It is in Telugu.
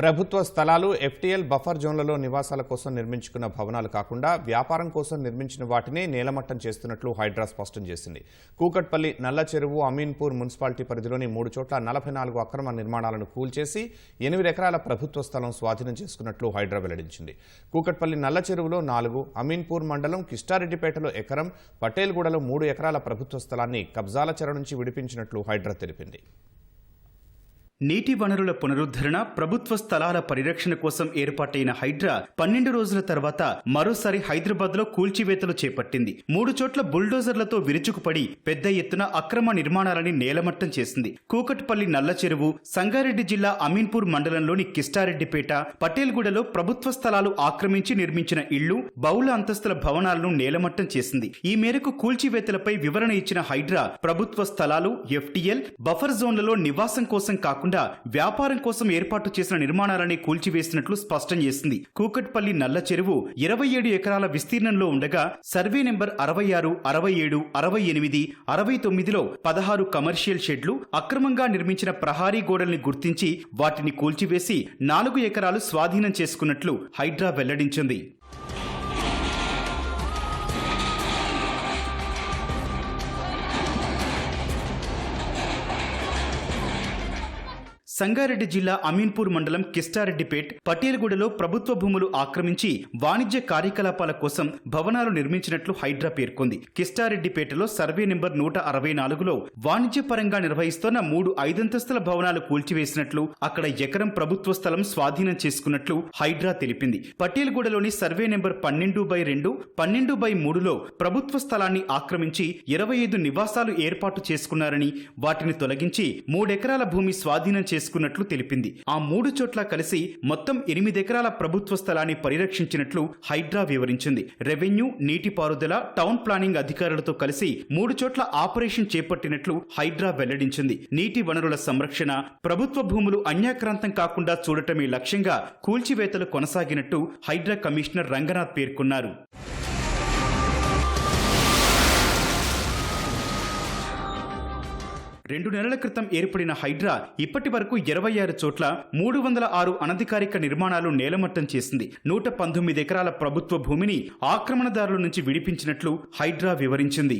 ప్రభుత్వ స్థలాలు ఎఫ్టీఎల్ బఫర్ జోన్లలో నివాసాల కోసం నిర్మించుకున్న భవనాలు కాకుండా వ్యాపారం కోసం నిర్మించిన వాటినే నేలమట్టం చేస్తున్నట్లు హైడ్రా స్పష్టం చేసింది. కూకట్పల్లి నల్ల చెరువు అమీన్పూర్ మున్సిపాలిటీ పరిధిలోని మూడు చోట్ల నలభై నాలుగు అక్రమ నిర్మాణాలను కూల్చేసి ఎనిమిది ఎకరాల ప్రభుత్వ స్థలం స్వాధీనం చేసుకున్నట్లు హైడ్రా వెల్లడించింది. కూకట్పల్లి నల్ల చెరువులో నాలుగు అమీన్పూర్ మండలం కిష్టారెడ్డిపేటలో ఎకరం పటేల్గూడలో మూడు ఎకరాల ప్రభుత్వ స్థలాన్ని కబ్జాల చెర నుంచి విడిపించినట్లు హైడ్రా తెలిపింది. నీటి వనరుల పునరుద్ధరణ ప్రభుత్వ స్థలాల పరిరక్షణ కోసం ఏర్పాటైన హైడ్రా పన్నెండు రోజుల తర్వాత మరోసారి హైదరాబాద్లో కూల్చివేతలు చేపట్టింది. మూడు చోట్ల బుల్డోజర్లతో విరుచుకుపడి పెద్ద ఎత్తున అక్రమ నిర్మాణాలని నేలమట్టం చేసింది. కూకట్పల్లి నల్ల చెరువు సంగారెడ్డి జిల్లా అమీన్పూర్ మండలంలోని కిష్టారెడ్డిపేట పటేల్గూడలో ప్రభుత్వ స్థలాలు ఆక్రమించి నిర్మించిన ఇళ్ళు బహుళ అంతస్తుల భవనాలను నేలమట్టం చేసింది. ఈ మేరకు కూల్చివేతలపై వివరణ ఇచ్చిన హైడ్రా ప్రభుత్వ స్థలాలు ఎఫ్టీఎల్ బఫర్ జోన్లలో నివాసం కోసం కాకుండా వ్యాపారం కోసం ఏర్పాటు చేసిన నిర్మాణాలని కూల్చివేసినట్లు స్పష్టం చేసింది. కూకట్పల్లి నల్ల చెరువు ఇరవై ఏడు ఎకరాల విస్తీర్ణంలో ఉండగా సర్వే నెంబర్ అరవై ఆరు అరవై ఏడు అరవై ఎనిమిది అరవై తొమ్మిదిలో పదహారు కమర్షియల్ షెడ్లు అక్రమంగా నిర్మించిన ప్రహారీ గోడల్ని గుర్తించి వాటిని కూల్చివేసి నాలుగు ఎకరాలు స్వాధీనం చేసుకున్నట్లు హైడ్రా వెల్లడించింది. సంగారెడ్డి జిల్లా అమీన్పూర్ మండలం కిస్టారెడ్డిపేట్ పటేల్గూడలో ప్రభుత్వ భూములు ఆక్రమించి వాణిజ్య కార్యకలాపాల కోసం భవనాలు నిర్మించినట్లు హైడ్రా పేర్కొంది. కిస్టారెడ్డిపేటలో సర్వే నెంబర్ నూట అరవై నాలుగులో వాణిజ్యపరంగా నిర్వహిస్తున్న మూడు ఐదంతస్తుల భవనాలు కూల్చివేసినట్లు అక్కడ ఎకరం ప్రభుత్వ స్థలం స్వాధీనం చేసుకున్నట్లు హైడ్రా తెలిపింది. పటేల్గూడలోని సర్వే నెంబర్ పన్నెండు బై రెండు పన్నెండు బై మూడులో ప్రభుత్వ స్థలాన్ని ఆక్రమించి ఇరవై ఐదు నివాసాలు ఏర్పాటు చేసుకున్నారని వాటిని తొలగించి మూడెకరాల భూమి స్వాధీనం చేసుకున్నట్లు తెలిపింది. ఆ మూడు చోట్ల కలిసి మొత్తం ఎనిమిది ఎకరాల ప్రభుత్వ స్థలాన్ని పరిరక్షించినట్లు హైడ్రా వివరించింది. రెవెన్యూ నీటిపారుదల టౌన్ ప్లానింగ్ అధికారులతో కలిసి మూడు చోట్ల ఆపరేషన్ చేపట్టినట్లు హైడ్రా వెల్లడించింది. నీటి వనరుల సంరక్షణ ప్రభుత్వ భూములు అన్యాక్రాంతం కాకుండా చూడటమే లక్ష్యంగా కూల్చివేతలు కొనసాగినట్టు హైడ్రా కమిషనర్ రంగనాథ్ పేర్కొన్నారు. రెండు నెలల క్రితం ఏర్పడిన హైడ్రా ఇప్పటి వరకు ఇరవై ఆరు చోట్ల మూడు వందల ఆరు అనధికారిక నిర్మాణాలు నేలమట్టం చేసింది. నూట పంతొమ్మిది ఎకరాల ప్రభుత్వ భూమిని ఆక్రమణదారుల నుంచి విడిపించినట్లు హైడ్రా వివరించింది.